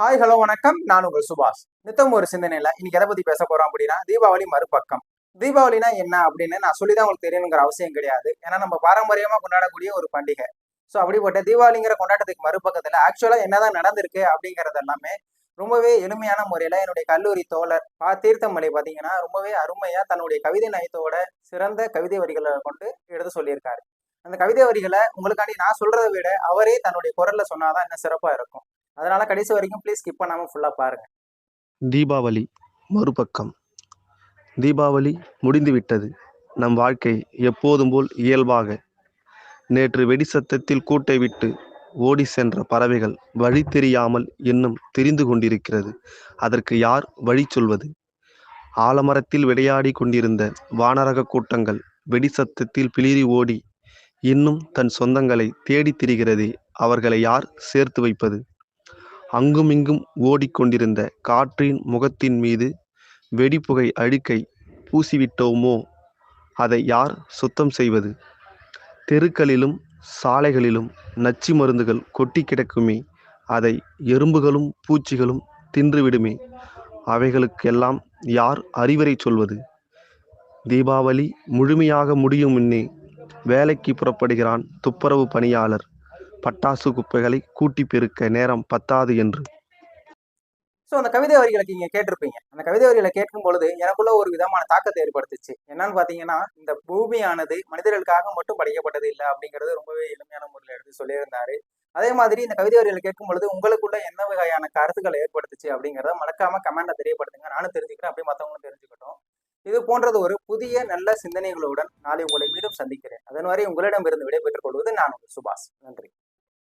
Hi hello வணக்கம். நான் உங்கள் சுபாஷ். நித்தம் ஒரு சிந்தனையில இன்னைக்கு எதை பத்தி பேச போறோம் அப்படின்னா தீபாவளி மறுபக்கம். தீபாவளினா என்ன அப்படின்னு நான் சொல்லிதான் உங்களுக்கு தெரியணுங்கிற அவசியம் கிடையாது. ஏன்னா நம்ம பாரம்பரியமா கொண்டாடக்கூடிய ஒரு பண்டிகை. ஸோ அப்படிப்பட்ட தீபாவளிங்கிற கொண்டாட்டத்துக்கு மறுபக்கத்துல ஆக்சுவலா என்னதான் நடந்திருக்கு அப்படிங்கறது எல்லாமே ரொம்பவே எளிமையான முறையில என்னுடைய கல்லூரி தோழர் பா. தீர்த்தமலை பாத்தீங்கன்னா ரொம்பவே அருமையா தன்னுடைய கவிதை நயத்தோட சிறந்த கவிதை வரிகளை கொண்டு எடுத்து சொல்லியிருக்காரு. அந்த கவிதை வரிகளை உங்களுக்காண்டி நான் சொல்றதை விட அவரே தன்னுடைய குரல்ல சொன்னாதான் இன்னும் சிறப்பா இருக்கும். அதனால கடைசி வரைக்கும் ப்ளீஸ் ஸ்கிப் பண்ணாம ஃபுல்லா பாருங்க. தீபாவளி மறுபக்கம். தீபாவளி முடிந்துவிட்டது நம் வாழ்க்கை எப்போதும் போல் இயல்பாக. நேற்று வெடி சத்தத்தில் கூட்டை விட்டு ஓடி சென்ற பறவைகள் வழி தெரியாமல் இன்னும் திரிந்து கொண்டிருக்கிறது. அதற்கு யார் வழி சொல்வது? ஆலமரத்தில் விளையாடி கொண்டிருந்த வானரக கூட்டங்கள் வெடி சத்தத்தில் பிளிரி ஓடி இன்னும் தன் சொந்தங்களை தேடித் திரிகிறதே அவர்களை யார் சேர்த்து வைப்பது? அங்குமிங்கும் ஓடிக்கொண்டிருந்த காற்றின் முகத்தின் மீது வெடிப்புகை அழுக்கை பூசிவிட்டோமோ? அதை யார் சுத்தம் செய்வது? தெருக்களிலும் சாலைகளிலும் நச்சு மருந்துகள் கொட்டி கிடக்குமே அதை எறும்புகளும் பூச்சிகளும் தின்றுவிடுமே. அவைகளுக்கெல்லாம் யார் அறிவுரை சொல்வது? தீபாவளி முழுமையாக முடியும் முன்னே வேலைக்கு புறப்படுகிறான் துப்புரவு பணியாளர். பட்டாசு குப்பைகளை கூட்டி பெருக்க நேரம் பத்தாது என்று. ஸோ அந்த கவிதை வரிகளுக்கு நீங்கள் கேட்டிருப்பீங்க. அந்த கவிதை வரிகளை கேட்கும் பொழுது எனக்குள்ள ஒரு விதமான தாக்கத்தை ஏற்படுத்துச்சு. என்னன்னு பார்த்தீங்கன்னா இந்த பூமியானது மனிதர்களுக்காக மட்டும் படைக்கப்பட்டது இல்லை அப்படிங்கிறது ரொம்பவே எளிமையான முறையில் எடுத்து சொல்லியிருந்தாரு. அதே மாதிரி இந்த கவிதை வரிகளை கேட்கும் பொழுது உங்களுக்குள்ள என்ன வகையான கருத்துக்களை ஏற்படுத்துச்சு அப்படிங்கிறத மறக்காம கமெண்ட்டை தெரியப்படுத்துங்க. நானும் தெரிஞ்சுக்கிறேன். அப்படியே மற்றவங்களும் தெரிஞ்சுக்கட்டும். இது போன்றது ஒரு புதிய நல்ல சிந்தனைகளுடன் நாளை உங்களை மீண்டும் சந்திக்கிறேன். அதன் வரை உங்களிடமிருந்து விடைபெற்றுக் கொள்வது நான் உங்கள் சுபாஷ். நன்றி.